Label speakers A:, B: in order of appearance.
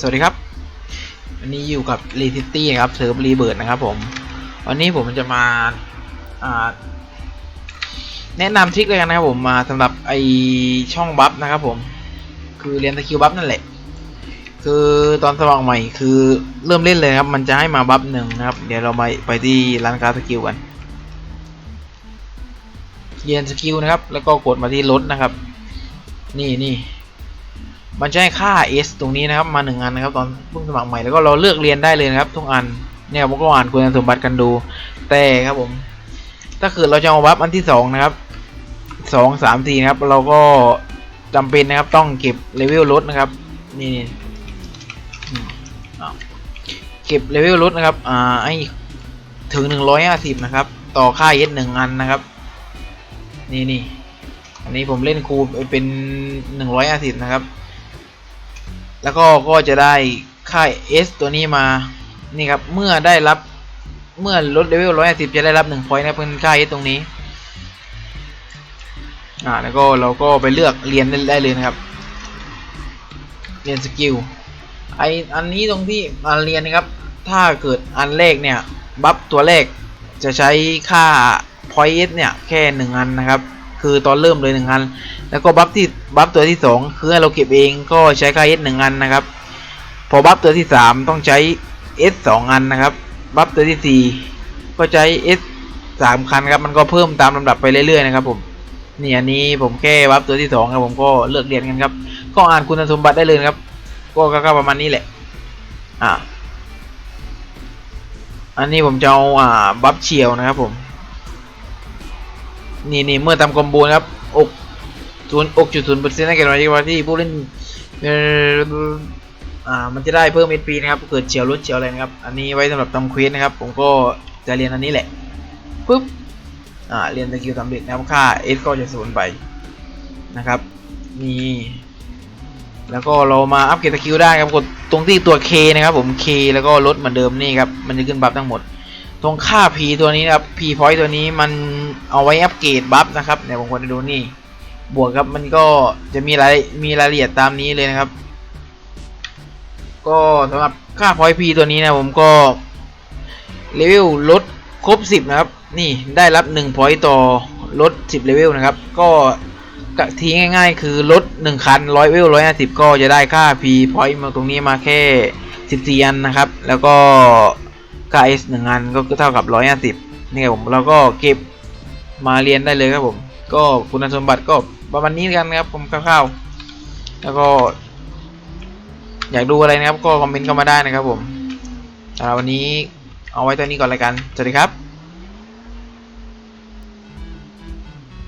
A: สวัสดีครับ วันนี้อยู่กับ r e c i t y นะครับเซิร์ฟรีเบิร์ดนะครับผม วันนี้ผมจะมาาแนะนำทริคเลยกันนะครับผมมาสำหรับไอช่องบัฟนะครับผม คือเรียนสกิลบัฟนั่นแหละ คือตอนสมัครใหม่คือเริ่มเล่นเลยครับ มันจะให้มาบัฟหนึ่งนะครับ เดี๋ยวเราไปไปที่ร้านการสกิลกันเรียนสกิลนะครับ แล้วก็กดมาที่ลดนะครับ นี่นี่ มันจะให้ค่า S ตรงนี้นะครับมาหนึ่งอันนะครับตอนเพิ่งสมัครใหม่แล้วก็เราเลือกเรียนได้เลยนะครับทุกอันเนี่ยผมก็อ่านคุณสมบัติกันดู แต่ครับผม ถ้าเกิดเราจะเอาวับอันที่สองนะครับสองสามสี่นะครับ เราก็จำเป็นนะครับต้องเก็บเลเวลลดนะครับ นี่เก็บเลเวลลดนะครับอ่าไอถึงหนึ่งร้อยห้าสิบนะครับ ต่อค่า S หนึ่งอันนะครับ นี่นี่อันนี้ผมเล่นครูเป็นหนึ่งร้อยห้าสิบนะครับ แล้วก็ก็จะได้ค่าย S ตัวนี้มา นี่ครับ เมื่อได้รับเมื่อลดเลเวล150จะได้รับ1 point นะครับเป็นค่าย S ตรงนี้ อ่า แล้วก็เราก็ไปเลือกเรียนได้ไดเลยนะครับ เรียนสกิล ไออันนี้ตรงที่อันเรียนนะครับ ถ้าเกิดอันแรกเนี่ย บัฟตัวแรกจะใช้ค่า point S เนี่ย แค่หนึ่งอันนะครับ คือตอนเริ่มเลยหนึ่งอัน แล้วก็บัฟที่บัฟตัวที่สองคือให้เราเก็บเองก็ใช้ค่า S หนึ่งอันนะครับ พอบัฟตัวที่สามต้องใช้ S สองอันนะครับ บัฟตัวที่สี่ก็ใช้ S สามคันครับ มันก็เพิ่มตามลำดับไปเรื่อยๆนะครับผมนี่อันนี้ผมแค่บัฟตัวที่สองครับผมก็เลือกเรียนกันครับ ก็อ่านคุณสมบัติได้เลยครับ ก็ก็ประมาณนี้แหละ อ่า อันนี้ผมจะเอาอ่าบัฟเชียวนะครับผม นี่นี่เมื่อทำคอมโบนะครับอก ศูนย์อกจุดศูนย์เปอร์เซ็นต์ในเกมที่วาที่ผู้เล่นเอ่อ่ามันจะได้เพิ่ม HP นะครับเกิดเฉียวรถเฉียวอะไรนะครับ อันนี้ไว้สำหรับทำเควสนะครับ ผมก็จะเรียนอันนี้แหละปุ๊บอ่าเรียนสกิลสำเร็จนะครับค่า S ก็จะศูนย์ไปนะครับนี่แล้วก็เรามาอัปเกรดสกิลได้ครับกดตรงที่ตัว K นะครับผม K แล้วก็ลดเหมือนเดิมนี่ครับมันจะขึ้นบัฟทั้งหมด ตรงค่า P ตัวนี้นะครับ P point ตัวนี้มันเอาไว้อัปเกรดบัฟนะครับเดี๋ยวผมควรจะดูนี่ บวกครับมันก็จะมีรายมีรายละเอียดตามนี้เลยนะครับ ก็สำหรับค่า point P ตัวนี้นะผมก็เลเวลลดครบ 10 นะครับ นี่ได้รับ1 point ต่อลด 10เลเวลนะครับ ก็กะทีง่ายๆ คือลด 1 คัน100เลเวล150ก็จะได้ค่า P point มาตรงนี้มาแค่ 14 อันนะครับ แล้วก็ค่า S หนึ่งอันก็เท่ากับร้อยห้าสิบนี่ครับผมเราก็เก็บมาเรียนได้เลยครับผม ก็คุณสมบัติก็ประมาณนี้กันนะครับผมคร่าวๆแล้วก็ อยากดูอะไรนะครับ ก็คอมเมนต์เข้ามาได้นะครับผมสำหรับวันนี้เอาไว้ตอนนี้ก่อนเลยกันสวัสดีครับ